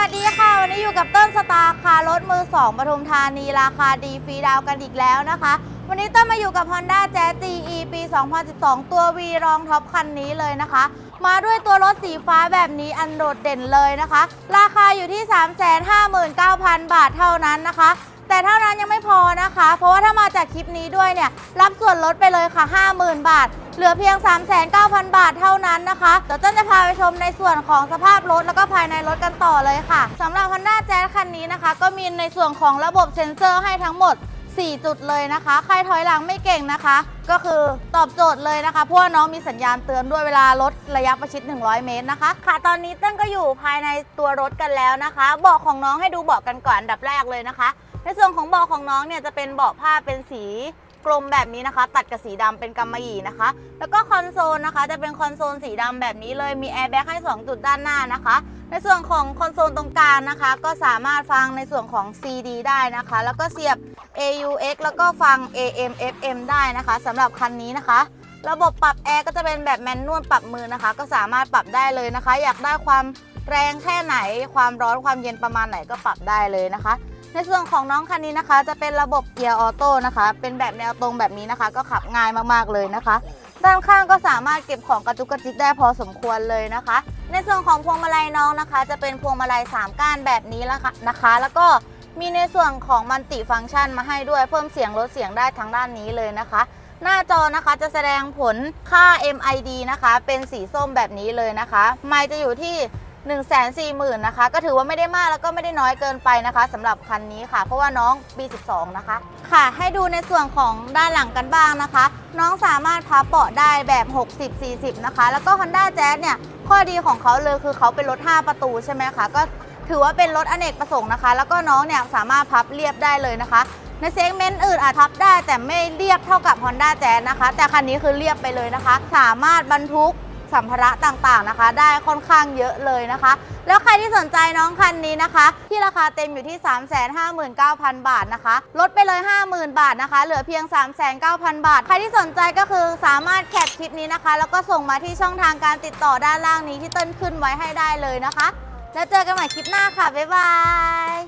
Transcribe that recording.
วัสดีค่ะ วันนี้อยู่กับต้นสตาร์คารรถมือ2ปทุมธานีราคาดีฟรีดาวกันอีกแล้วนะคะ วันนี้ต้นมาอยู่กับ Honda Jazz GE ปี 2012 ตัว V รองท็อปคันนี้เลยนะคะ มาด้วยตัวรถสีฟ้าแบบนี้อันโดดเด่นเลยนะคะ ราคาอยู่ที่ 359,000 บาทเท่านั้นนะคะ แต่เท่านั้นยังไม่พอนะคะ เพราะว่าถ้ามาจากคลิปนี้ด้วยเนี่ย รับส่วนลดไปเลยค่ะ 50,000 บาท เหลือเพียง 3,900 บาทเท่านั้นนะคะเดี๋ยวต้นจะพาไปชมในส่วนของสภาพรถแล้วก็ภายในรถกันต่อเลยค่ะสำหรับ Honda Jazz คันนี้นะคะ ก็มีในส่วนของระบบเซ็นเซอร์ให้ทั้งหมด 4 จุดเลยนะคะ ใครถอยหลังไม่เก่งนะคะ ก็คือตอบโจทย์เลยนะคะ เพราะว่าน้องมีสัญญาณเตือนด้วยเวลารถระยะประชิด 100 เมตรนะคะ ค่ะ ตอนนี้เต้นก็อยู่ภายในตัวรถกันแล้วนะคะ เบาะของน้องให้ดูเบาะกันก่อนอันดับแรกเลยนะคะ ในส่วนของเบาะของน้องเนี่ยจะเป็นเบาะผ้าเป็นสีกลมแบบนี้นะคะ ตัดกับสีดำเป็นกำมะหยี่นะคะ แล้วก็คอนโซลนะคะ จะเป็นคอนโซลสีดำแบบนี้เลยมีแอร์แบ็กให้ 2 จุดด้านหน้านะคะ ในส่วนของคอนโซลตรงกลางนะคะ ก็สามารถฟังในส่วนของ CD ได้นะคะ แล้วก็เสียบ AUX แล้วก็ฟัง AM FM ได้นะคะสำหรับคันนี้นะคะ ระบบปรับแอร์ก็จะเป็นแบบแมนนวลปรับมือนะคะ ก็สามารถปรับได้เลยนะคะ อยากได้ความแรงแค่ไหน ความร้อนความเย็นประมาณไหนก็ปรับได้เลยนะคะ ในส่วนของน้องคันนี้นะคะ จะเป็นระบบเกียร์ออโต้นะคะ เป็นแบบแนวตรงแบบนี้นะคะ ก็ขับง่ายมากๆเลยนะคะ ด้านข้างก็สามารถเก็บของกระจุกกระจิกได้พอสมควรเลยนะคะ ในส่วนของพวงมาลัยน้องนะคะ จะเป็นพวงมาลัย3ก้านแบบนี้แล้วค่ะนะคะ แล้วก็มีในส่วนของมันติฟังก์ชันมาให้ด้วยเพิ่มเสียงลดเสียงได้ทั้งด้านนี้เลยนะคะ หน้าจอนะคะจะแสดงผลค่า MID นะคะ เป็นสีส้มแบบนี้เลยนะคะ ไมค์จะอยู่ที่ 1 4 0 0 0 0นะคะ ก็ถือว่าไม่ได้มากแล้วก็ไม่ได้น้อยเกินไปนะคะสำหรับคันนี้ค่ะ เพราะว่าน้องปี12นะคะ ค่ะ ให้ดูในส่วนของด้านหลังกันบ้างนะคะ น้องสามารถพับเบาะได้แบบ 60-40 นะคะ แล้วก็ Honda Jazz เนี่ย ข้อดีของเขาเลยคือเขาเป็นรถ 5 ประตูใช่ไหมคะ ก็ถือว่าเป็นรถอเนกประสงค์นะคะ แล้วก็น้องเนี่ยสามารถพับเรียบได้เลยนะคะในเซกเมนต์อื่นอาจพับได้แต่ไม่เรียบเท่ากับ Honda Jazz นะคะ แต่คันนี้คือเรียบไปเลยนะคะ สามารถบรรทุก สัมภาระต่างๆนะคะ ได้ค่อนข้างเยอะเลยนะคะ แล้วใครที่สนใจน้องคันนี้นะคะ ที่ราคาเต็มอยู่ที่ 359,000 บาทนะคะ ลดไปเลย 50,000 บาทนะคะ เหลือเพียง 39,000 บาท ใครที่สนใจก็คือสามารถแคปคลิปนี้นะคะ แล้วก็ส่งมาที่ช่องทางการติดต่อด้านล่างนี้ที่เต้นขึ้นไว้ให้ได้เลยนะคะ แล้วเจอกันใหม่คลิปหน้าค่ะ บ๊ายบาย